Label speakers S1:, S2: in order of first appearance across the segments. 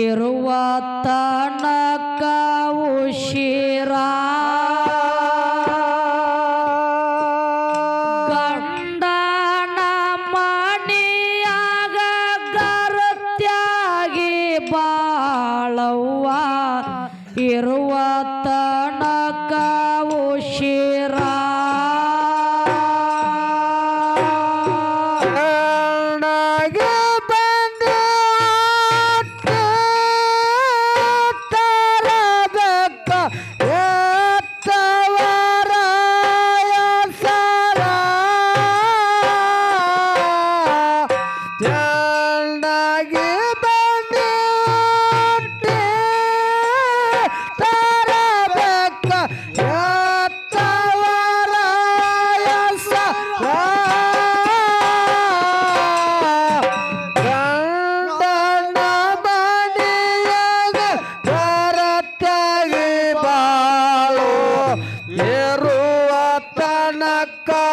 S1: ಇರುವ ತನಕ ಉಶಿರ maka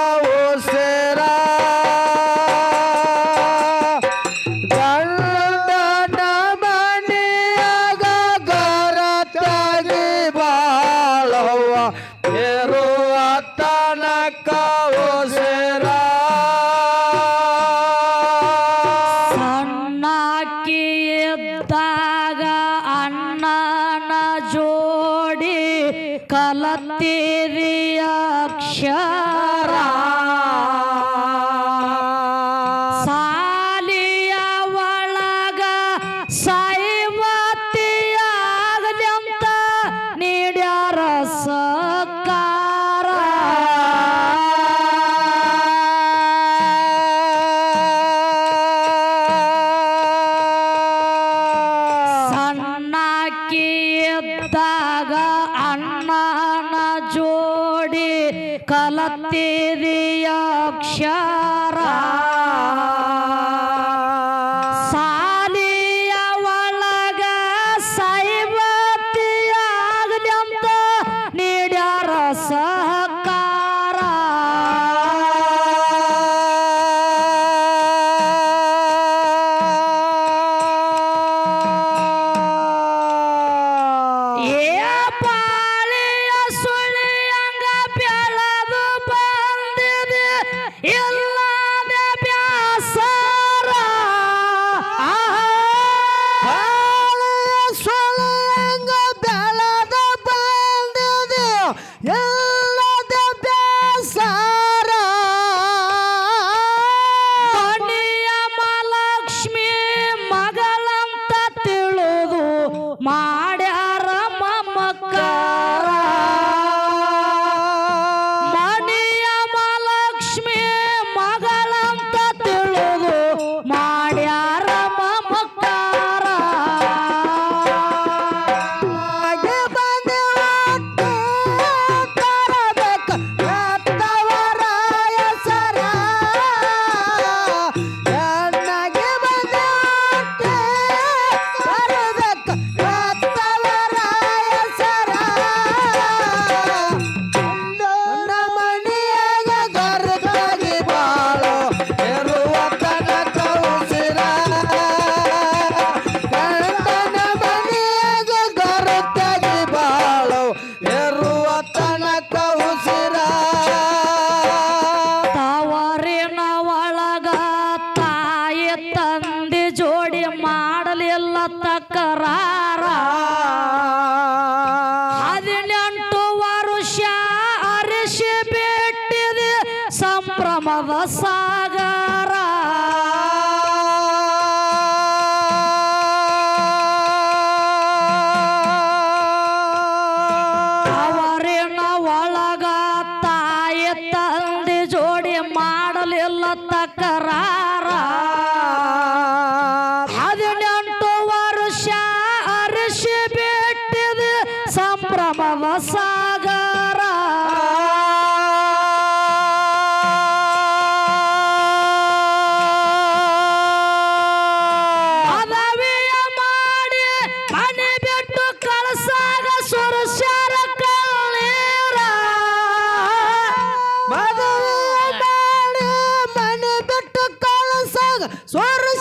S1: aceptas. ಕಳಸಾಗ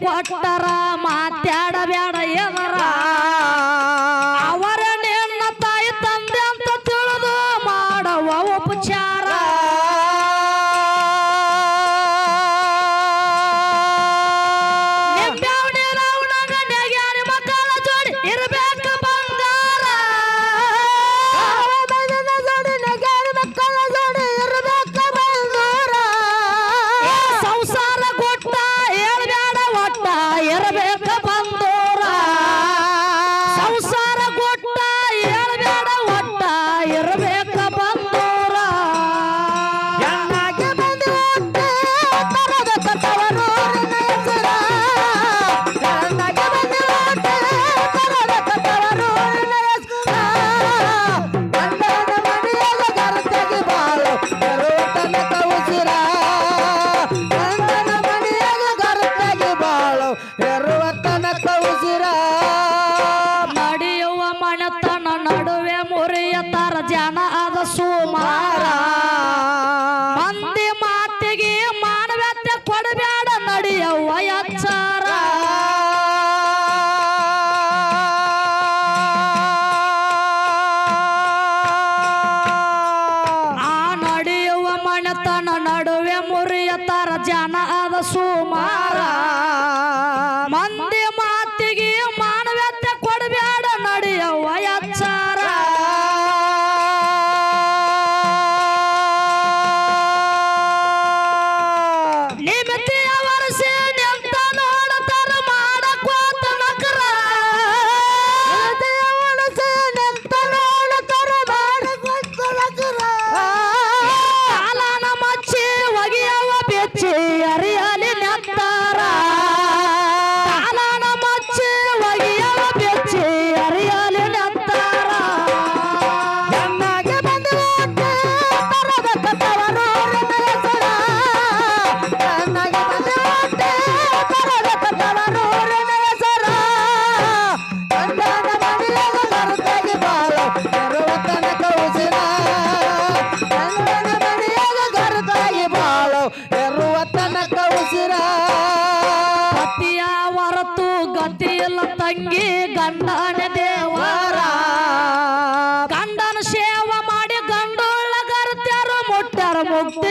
S1: ಕೊಟ್ಟರ ಮಾತಾಡಬೇಡ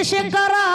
S1: দেশে করা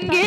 S1: ತಂಗಿ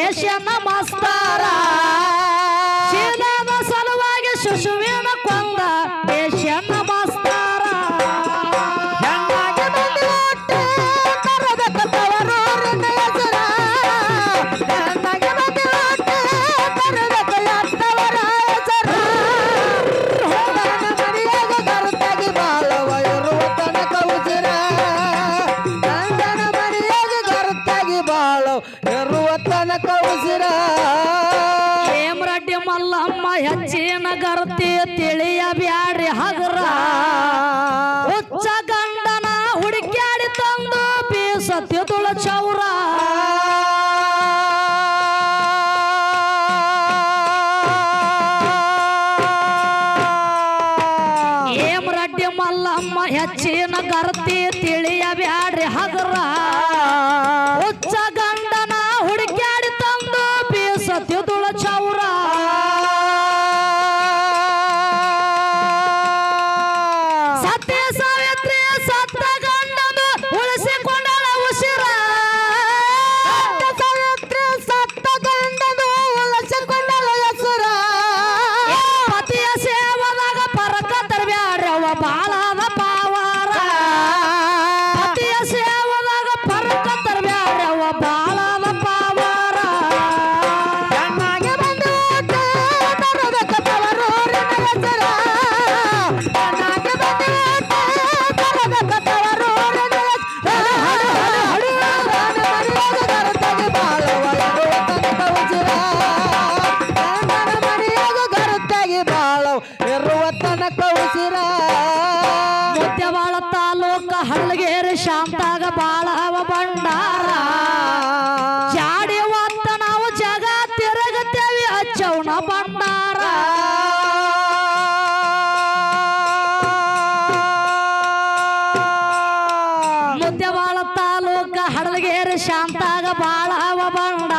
S2: É
S1: mais. ಮಲ್ಲಮ್ಮ ಹೆಚ್ಚಿನ ಗರ್ತಿ ತಿಳಿಯಬ್ಯಾಡ್ರಿ ಹಗರ. ಹುಚ್ಚ ಗಂಡ ತಾಲೂಕ ಹಡಲಗೇರಿ ಶಾಂತಾಗ ಬಾಳ ಬಂಡ